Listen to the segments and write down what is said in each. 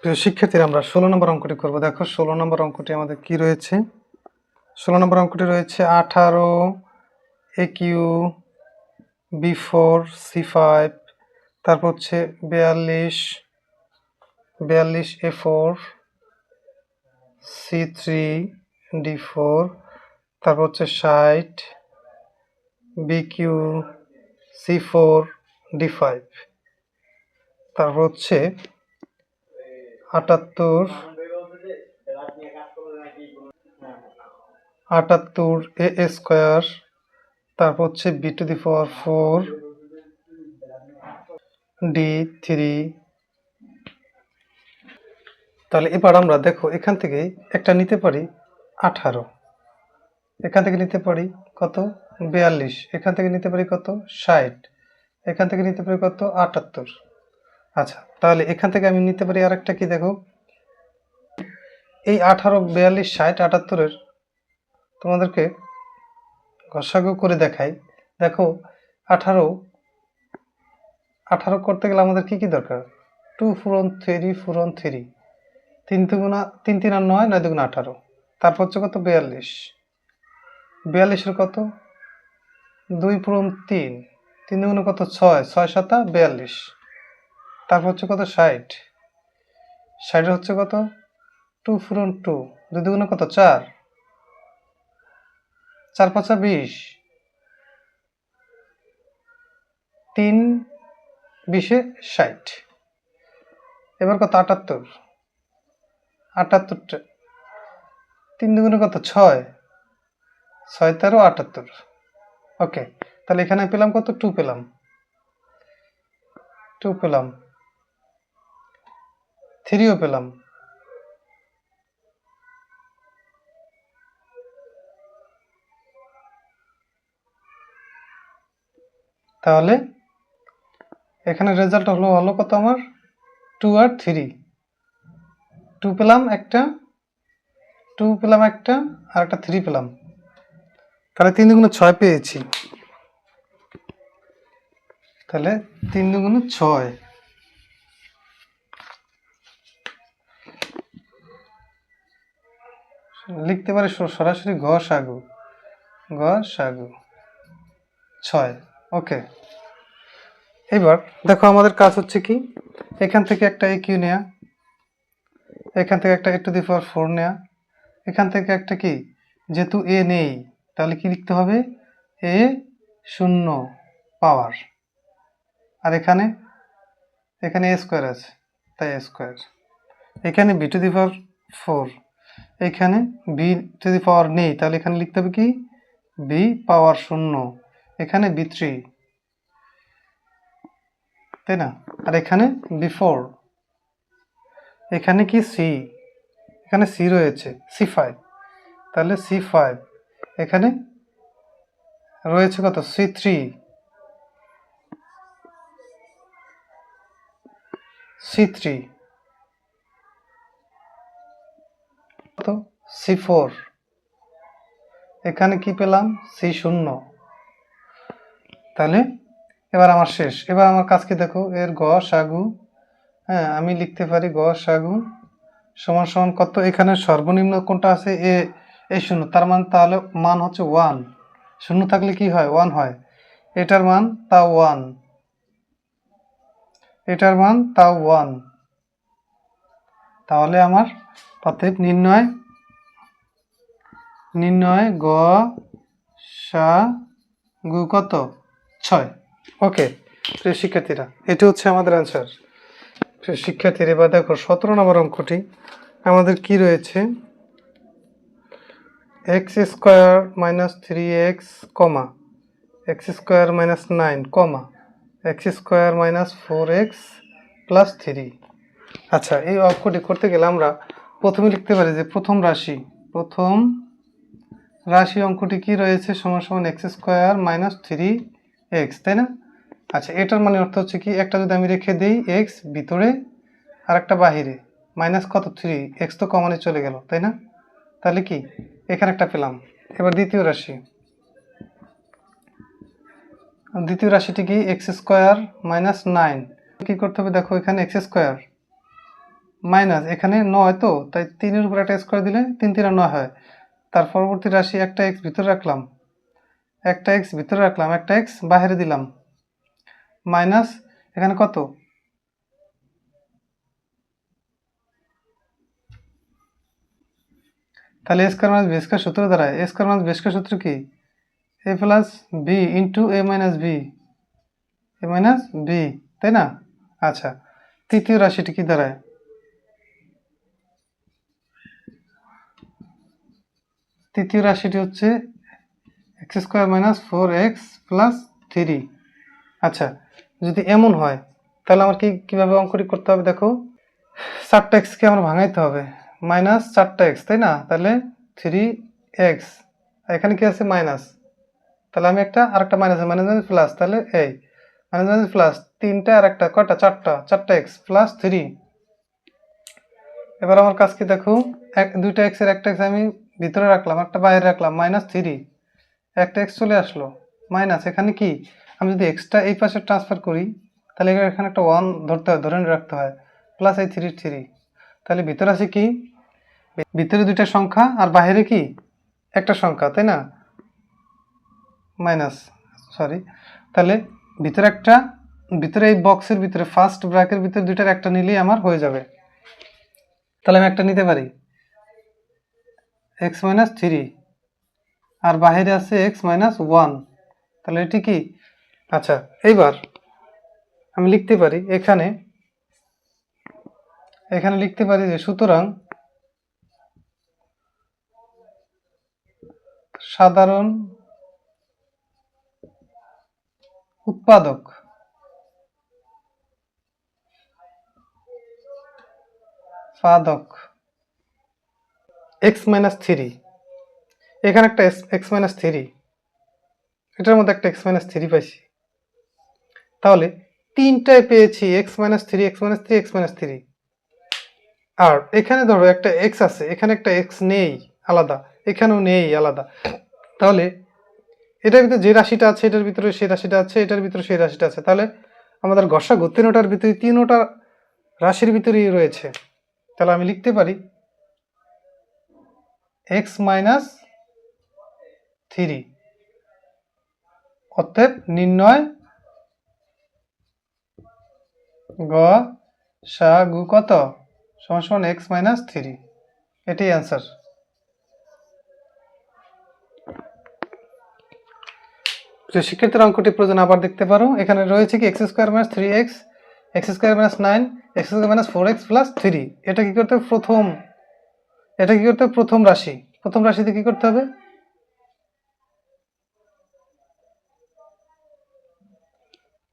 প্রিয় শিক্ষার্থীরা, আমরা ষোলো নম্বর অঙ্কটি করব। দেখো, ষোলো নম্বর অঙ্কটি আমাদের কি রয়েছে? ষোলো নম্বর অঙ্কটি রয়েছে আঠারো, a cube, b four, c five, তারপর হচ্ছে বিয়াল্লিশ বিয়াল্লিশ a four, c three, d four, তারপর হচ্ছে ষাট, b cube, c four, d five, তারপর হচ্ছে আটাত্তর আটাত্তর এ স্কোয়ার, তারপর হচ্ছে b to the power four, d three. তাহলে এবার আমরা দেখো, এখান থেকে একটা নিতে পারি আঠারো। এখান থেকে নিতে পারি কত? বিয়াল্লিশ। এখান থেকে নিতে পারি কত? ষাট। এখান থেকে নিতে পারি কত? আটাত্তর। আচ্ছা তাহলে এখান থেকে আমি নিতে পারি আরেকটা কি দেখো? এই আঠারো, বিয়াল্লিশ, ষাট, আটাত্তরের তোমাদেরকে ঘষাগু করে দেখাই। দেখো, আঠারো আঠারো করতে গেলে আমাদের কি কি দরকার? টু ফুরন থ্রি ফুরন থ্রি তিন দুগুণা, তিন তিন আর নয় নয় দুগুণা আঠারো। তারপর হচ্ছে কত? বিয়াল্লিশ। বিয়াল্লিশের কত? দুই পূরণ তিন তিন দুগুণে কত? ছয় ছয় সাতা, বিয়াল্লিশ। তারপর হচ্ছে কত? ষাট। ষাটের হচ্ছে কত? টু ফুরন টু। দুই দুগুণে কত? চার। চার পাঁচা বিশ। তিন বিশে ষাট। এবার কত? আটাত্তর। আটাত্তরটা। তিন দুগুণে কত? ছয়। ছয় তেরো, আটাত্তর। ওকে, তাহলে এখানে পেলাম কত? টু পেলাম। টু পেলাম। থ্রিও পেলাম। তাহলে এখানে রেজাল্ট হলো হলো কত আমার? টু আর থ্রি টু পেলাম একটা টু পেলাম একটা, আর একটা থ্রি পেলাম। তাহলে তিন দুগুণে ছয় পেয়েছি। তাহলে তিন দুগুণে ছয়। লিখতে পারি সরাসরি ঘ সাগু। ঘ সাগু। ছয়। ওকে। এবার দেখো আমাদের কাজ হচ্ছে কি? এখান থেকে একটা এ কিউ নেয়া। এখান থেকে একটা এ টু দি পাওয়ার ফোর নেয়া। এখান থেকে একটা কি? যেহেতু এ নেই, তাহলে কি লিখতে হবে? এ শূন্য পাওয়ার আর এখানে? এখানে এ স্কোয়ার আছে, তাই এ স্কোয়ার এখানে b to the power four এখানে বি টু দি পাওয়ার নেই, তাহলে এখানে লিখতে হবে কি? বি পাওয়ার শূন্য। এখানে বি থ্রি তাই না? আর এখানে বি ফোর এখানে কি সি এখানে সি রয়েছে সি ফাইভ তাহলে সি ফাইভ এখানে রয়েছে কত? সি থ্রি সি থ্রি কত সি ফোর এখানে কি পেলাম? সি শূন্য। তাহলে এবার আমার শেষ। এবার আমার কাজ কি দেখো? এর গ সাগু। হ্যাঁ আমি লিখতে পারি গ সাগু সমান সমান কত? এখানে সর্বনিম্ন কোনটা আছে? এ এ শূন্য। তার মানে তাহলে মান হচ্ছে ওয়ান শূন্য থাকলে কি হয়? ওয়ান হয়। এটার মান তা ওয়ান এটার মান তা ওয়ান তাহলে আমার অতএব নির্ণয় নির্ণয় গ, সা, গু, কত? ছয়। ওকে, প্রিয় শিক্ষার্থীরা, এটা হচ্ছে আমাদের অ্যান্সার প্রিয় শিক্ষার্থীরা, এবার দেখো সতেরো নম্বর অঙ্কটি। আমাদের কি রয়েছে? X square minus three x comma x square minus nine comma x square minus four x plus three আচ্ছা এই অঙ্কটি করতে গেলে আমরা প্রথমে লিখতে পারি যে প্রথম রাশি, প্রথম রাশি অঙ্কটি কি রয়েছে? সমান সমান x square minus three x তাই না? আচ্ছা এটার মানে অর্থ হচ্ছে কি, একটা যদি আমি রেখে দিই এক্স ভিতরে আর একটা বাহিরে মাইনাস কত? থ্রি এক্স তো কমনে চলে গেল, তাই না? তাহলে কি? এখানে একটা পেলাম। এবার দ্বিতীয় রাশি। দ্বিতীয় রাশিটি কি? এক্স স্কোয়ার মাইনাস নাইন কী করতে হবে? দেখো, এখানে এক্স স্কোয়ার মাইনাস এখানে নয় তো, তাই তিনের উপর একটা করে দিলে তিন তিনে নয় হয়। তার পরবর্তী রাশি একটা এক্স ভিতরে রাখলাম। একটা এক্স ভিতরে রাখলাম, একটা এক্স বাইরে দিলাম। মাইনাস এখানে কত? তাহলে a square minus b square সূত্র দাঁড়ায় a square minus b square সূত্র কি? A plus b into a minus b a minus b তাই না? আচ্ছা তৃতীয় রাশিটি কি দাঁড়ায় তৃতীয় রাশিটি হচ্ছে x square minus four x plus three. আচ্ছা যদি এমন হয়, তাহলে আমার কি কীভাবে অঙ্কটি করতে হবে দেখো? চারটা এক্সকে আমার ভাঙাইতে হবে। মাইনাস চারটা এক্স, তাই না? তাহলে থ্রি এক্স। এখানে কি আছে? মাইনাস। তাহলে আমি একটা আর একটা মাইনাস মাইনাস মাইনাস প্লাস, তাহলে এই মাইনাস মাইনাস প্লাস তিনটা আর একটা, কয়টা? চারটা। চারটা এক্স প্লাস থ্রি। এবার আমার কাজ কি দেখো? এক, দুইটা এক্সের একটা এক্স আমি ভিতরে রাখলাম, একটা বাইরে রাখলাম মাইনাস থ্রি একটা এক্স চলে আসলো মাইনাস এখানে কি? আমি যদি এক্সট্রা এই পাশে ট্রান্সফার করি, তাহলে এখানে একটা ওয়ান ধরতে হয়, ধরে রাখতে হয় প্লাস এই থ্রি থ্রি তাহলে ভিতরে আছে কি? ভিতরে দুইটা সংখ্যা, আর বাইরে কি? একটা সংখ্যা, তাই না? মাইনাস সরি তাহলে ভিতরে একটা, ভিতরে এই বক্সের ভিতরে ফার্স্ট ব্র্যাকের ভিতরে দুইটার একটা নিলেই আমার হয়ে যাবে। তাহলে আমি একটা নিতে পারি। এক্স মাইনাস থ্রি আর বাইরে আছে এক্স মাইনাস ওয়ান তাহলে এটি কি? আচ্ছা এইবার আমি লিখতে পারি এখানে এখানে লিখতে পারি যে সুতরাং সাধারণ উৎপাদক উৎপাদক এক্স মাইনাস থ্রি এখানে একটা এক্স মাইনাস থ্রি এটার মধ্যে একটা এক্স মাইনাস থ্রি পাইছি। তাহলে তিনটায় পেয়েছি x minus three x minus three x minus three আর এখানে ধরো একটা এক্স আছে, এখানে একটা এক্স নেই, আলাদা। এখানেও নেই, আলাদা। তাহলে এটার ভিতরে যে রাশিটা আছে, এটার ভিতরে সেই রাশিটা আছে, এটার ভিতরে সেই রাশিটা আছে। তাহলে আমাদের গসাগু তিনোটার ভিতরে তিনোটা রাশির ভিতরেই রয়েছে। তাহলে আমি লিখতে পারি এক্স মাইনাস থ্রি অতএব নির্ণয় গ সা গু কত? সমান এক্স মাইনাস থ্রি এটাই অ্যান্সার যে শিক্ষার্থীর, অঙ্কটি প্রয়োজন আবার দেখতে পারো। এখানে রয়েছে কি x square minus three x x square minus nine x square minus four x plus three এটা কি করতে প্রথম এটা কি করতে হবে? প্রথম রাশি। প্রথম রাশিতে কি করতে হবে?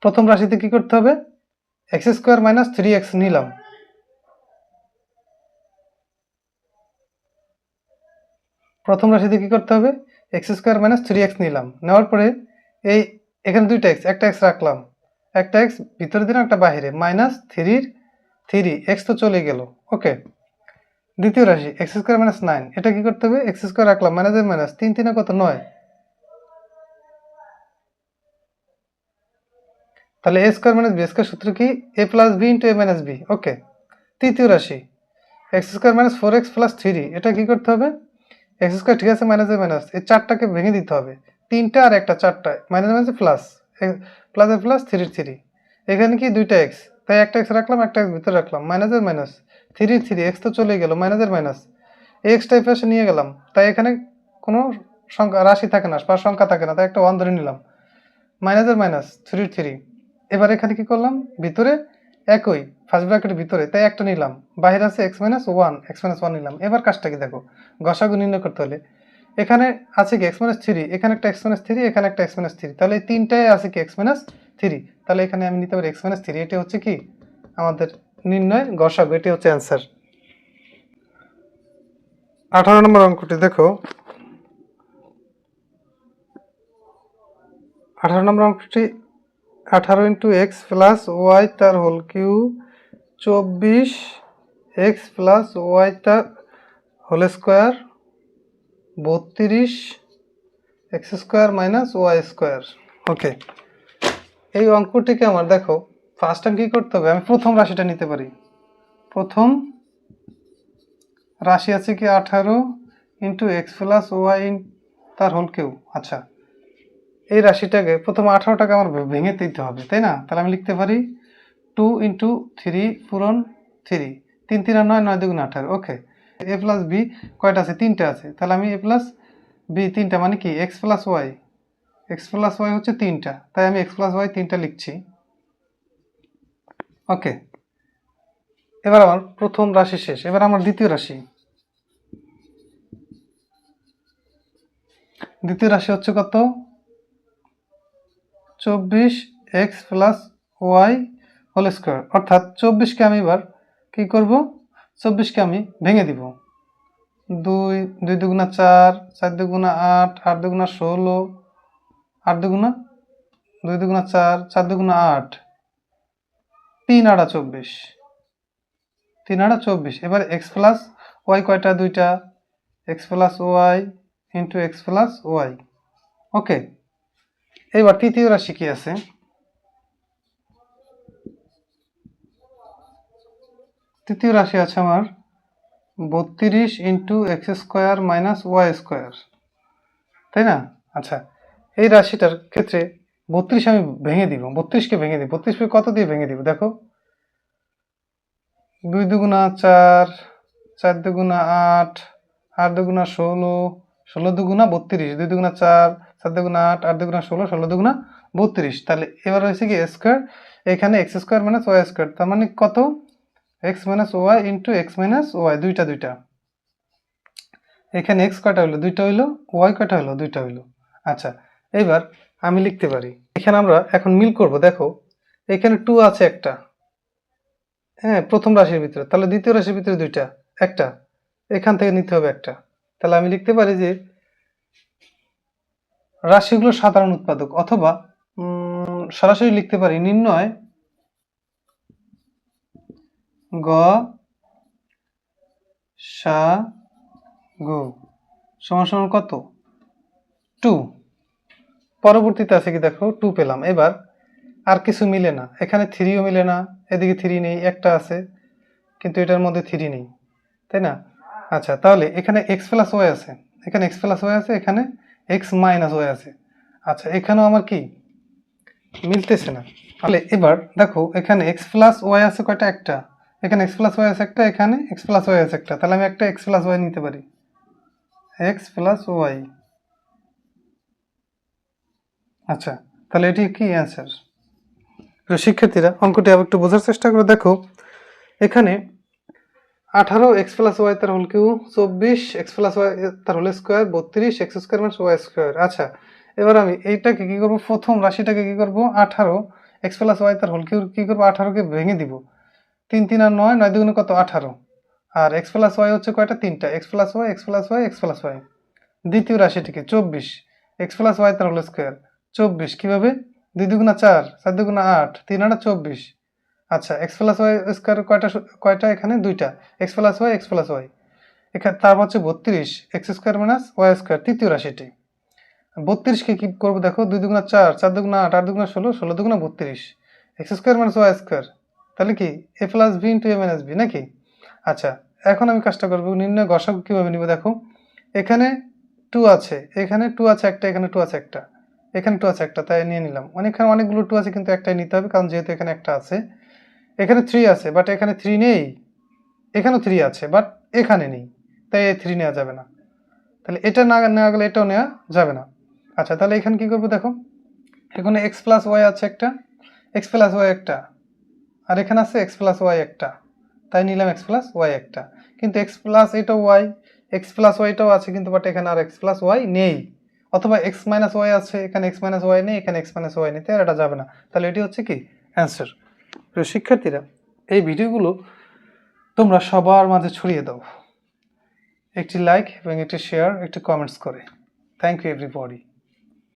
প্রথম রাশিতে কি করতে হবে? X square minus three x নিলাম। প্রথম রাশিতে কি করতে হবে? X square minus three x নিলাম। নেওয়ার পরে এই এখানে দুইটা এক্স, একটা এক্স রাখলাম। একটা এক্স ভিতরে দিলাম একটা বাইরে। মাইনাস থ্রির থ্রি, এক্স তো চলে গেল। ওকে। দ্বিতীয় রাশি এক্স স্কোয়ার মাইনাস নাইন এটা কি করতে হবে? এক্স স্কোয়ার রাখলাম মাইনাসের মাইনাস তিন, তিনে কত? নয়। তাহলে a square minus b square সূত্র কি? A plus b into a minus b okay তৃতীয় রাশি x square minus four x plus three এটা কি করতে হবে? এক্স স্কোয়ার ঠিক আছে মাইনাস এ মাইনাস এই চারটাকে ভেঙে দিতে হবে। তিনটা আর একটা চারটা minus minus plus plus a plus three three এখানে কি? দুইটা এক্স তাই একটা এক্স রাখলাম, একটা এক্স ভিতরে রাখলাম মাইনাসের মাইনাস থ্রি থ্রি এক্স তো চলে গেল মাইনাসের মাইনাস এই এক্স টাইপ এসে নিয়ে গেলাম, তাই এখানে কোনো সংখ্যা, রাশি থাকে না, বা সংখ্যা থাকে না, তাই একটা ওয়ান ধরে নিলাম। মাইনাসের মাইনাস থ্রি থ্রি এবার এখানে কি করলাম? ভিতরে একই ফার্স্ট ব্র্যাকেটের ভিতরে, তাই একটা নিলাম। বাইরে আছে x minus one x minus one নিলাম। এবার কাজটা কি দেখো? গসাগু নির্ণয় করতে হলে। এখানে আছে কি এক্স মাইনাস থ্রি এখানে একটা এক্স মাইনাস থ্রি এখানে একটা এক্স মাইনাস থ্রি তাহলে এই তিনটায় আছে কি এক্স মাইনাস থ্রি তাহলে এখানে আমি নিতে পারি এক্স মাইনাস থ্রি এটা হচ্ছে কি? আমাদের নির্ণয়, গসাগু, এটি হচ্ছে অ্যান্সার আঠারো নম্বর অঙ্কটি দেখো। আঠারো নম্বর অঙ্কটি আঠারো ইন্টু এক্স প্লাস ওয়াই তার হোল কিউ চব্বিশ এক্স প্লাস ওয়াই তার হোল স্কোয়ার বত্রিশ x square minus y square okay এই অঙ্কটিকে আমার দেখো। ফার্স্ট টাইম কী করতে হবে? আমি প্রথম রাশিটা নিতে পারি। প্রথম রাশি আছে কি আঠারো ইন্টু এক্স প্লাস ওয়াই তার হোল কেউ। আচ্ছা এই রাশিটাকে প্রথম আঠারোটাকে আমার ভেঙে দিতে হবে, তাই না? তাহলে আমি লিখতে পারি টু ইন্টু থ্রি পূরণ থ্রি তিন তিন নয় নয় দুগুণ আঠারো। ওকে এ প্লাস বি কয়টা আছে? তিনটা আছে। তাহলে আমি এ প্লাস বি তিনটা মানে কি? X plus y x plus y হচ্ছে তিনটা। তাই আমি এক্স প্লাস ওয়াই তিনটা লিখছি। ওকে এবার আমার প্রথম রাশি শেষ। এবার আমার দ্বিতীয় রাশি। দ্বিতীয় রাশি হচ্ছে কত? চব্বিশ x plus y whole square. অর্থাৎ চব্বিশকে আমি এবার কী করব? চব্বিশকে আমি ভেঙে দিব। দুই দুই দুগুণা চার চার দুগুণা আট আট দুগুণা ষোলো, আট দুগুণা, দুই দুগুণা চার চার দুগুণা আট। তিন আড়া চব্বিশ। তিন আড়া চব্বিশ। এবার এক্স প্লাস ওয়াই কয়টা? দুইটা। X plus y into x plus y okay এবার তৃতীয় রাশি কি আছে? তৃতীয় রাশি আছে আমার বত্রিশ into x square minus y square তাই না? আচ্ছা এই রাশিটার ক্ষেত্রে বত্রিশ আমি ভেঙে দিব, বত্রিশকে ভেঙে দিব, বত্রিশকে কত দিয়ে ভেঙে দিব? দেখো, দুই দুগুণা চার চার দুগুণা আট আট দুগুণা ষোলো ষোলো দুগুণা বত্রিশ, দুই দুগুণা চার চার দুগুণা আট আট দুগুণা ষোলো ষোলো দুগুণা বত্রিশ। তাহলে এবার হয়েছে কি স্কোয়ার এখানে x square minus y square তার মানে কত? X minus y into x minus y দুইটা দুইটা। এখানে এক্স কয়টা হলো? দুইটা হইল ওয়াই কয়টা হলো? দুইটা হইল। আচ্ছা এবার আমি লিখতে পারি। এখানে আমরা এখন মিল করব, দেখো। এখানে টু আছে একটা। হ্যাঁ প্রথম রাশির ভিতরে। তাহলে দ্বিতীয় রাশির ভিতরে দুইটা। একটা। এখান থেকে নিতে হবে একটা। তাহলে আমি লিখতে পারি যে রাশিগুলো সাধারণ উৎপাদক অথবা সরাসরি লিখতে পারি নির্ণয় গ সা গু সমান সমান কত? টু পরবর্তীতে আছে কি দেখো টু পেলাম। এবার আর কিছু মিলে না। এখানে থ্রিও মিলে না, এদিকে থ্রি নেই, একটা আছে, কিন্তু এটার মধ্যে থ্রি নেই। তাই না? আচ্ছা তাহলে এখানে এক্স প্লাস ওয়াই আছে। এখানে এক্স প্লাস ওয়াই আছে, এখানে এক্স মাইনাস ওয়াই আছে। আচ্ছা এখানেও আমার কি? মিলতেছে না। তাহলে এবার দেখো, এখানে এক্স প্লাস ওয়াই আছে কয়টা? একটা। এখানে এক্স প্লাস ওয়াই আছে একটা, এখানে এক্স প্লাস ওয়াই আছে একটা। তাহলে আমি একটা এক্স প্লাস ওয়াই নিতে পারি। এক্স প্লাস ওয়াই আচ্ছা তাহলে এটি কি অ্যান্সার প্রিয় শিক্ষার্থীরা, অঙ্কটি আবার একটু বোঝার চেষ্টা করে দেখো। এখানে আঠারো এক্স প্লাস ওয়াই তার হোল কিউ, চব্বিশ এক্স প্লাস ওয়াই তার হোল স্কোয়ার বত্রিশ x square minus y square আচ্ছা এবার আমি এইটাকে কী করব? প্রথম রাশিটাকে কী করব? আঠারো এক্স প্লাস ওয়াই তার হোল কিউ, কি করব? আঠারোকে ভেঙে দিব। তিন তিন আর নয় নয় দুগুণে কত? আঠারো। আর এক্স প্লাস ওয়াই হচ্ছে কয়টা? তিনটা। X plus y x plus y x plus y দ্বিতীয় রাশিটিকে চব্বিশ এক্স প্লাস ওয়াই তার হোল স্কোয়ার চব্বিশ, কীভাবে? দুই দুগুণা চার চার দুগুণা আট, তিন আটা চব্বিশ। আচ্ছা এক্স প্লাস ওয়াই স্কোয়ার কয়টা কয়টা এখানে? দুইটা। X plus y x plus y এখানে তারপর হচ্ছে বত্রিশ x square minus y square তৃতীয় রাশিটি। বত্রিশকে কি করব দেখো? দুই দুগুণা চার চার দুগুণা আট আট দুগুণা ষোলো ষোলো দুগুণা বত্রিশ। X square minus y square তাহলে কি? A plus b into a minus b নাকি? আচ্ছা এখন আমি কাজটা করব নির্ণয় গসাগু কীভাবে নিব দেখো? এখানে টু আছে, এখানে টু আছে একটা, এখানে টু আছে একটা। এখানে টু আছে একটা, তাই নিয়ে নিলাম। অনেকখানে অনেকগুলো টু আছে, কিন্তু একটাই নিতে হবে, কারণ যেহেতু এখানে একটা আছে। এখানে থ্রি আছে বাট এখানে থ্রি নেই। এখানেও থ্রি আছে বাট এখানে নেই। তাই এই থ্রি নেওয়া যাবে না। তাহলে এটা না নেওয়া গেলে এটাও নেওয়া যাবে না। আচ্ছা তাহলে এখানে কি করব দেখো? এখানে এক্স প্লাস ওয়াই আছে একটা এক্স প্লাস ওয়াই একটা, আর এখানে আছে এক্স প্লাস ওয়াই একটা। তাই নিলাম এক্স প্লাস ওয়াই একটা। কিন্তু এক্স প্লাস এটাও ওয়াই এক্স প্লাস ওয়াইটাও আছে, কিন্তু বাট এখানে আর এক্স প্লাস ওয়াই নেই। অথবা এক্স মাইনাস ওয়াই আছে, এখানে এক্স মাইনাস ওয়াই নেই, এখানে এক্স মাইনাস ওয়াই নেই তাহলে এটা যাবে না। তাহলে এটি হচ্ছে কি? অ্যান্সার প্রিয় শিক্ষার্থীরা, এই ভিডিওগুলো তোমরা সবার মাঝে ছড়িয়ে দাও। একটি লাইক এবং একটি শেয়ার একটি কমেন্টস করে। Thank you everybody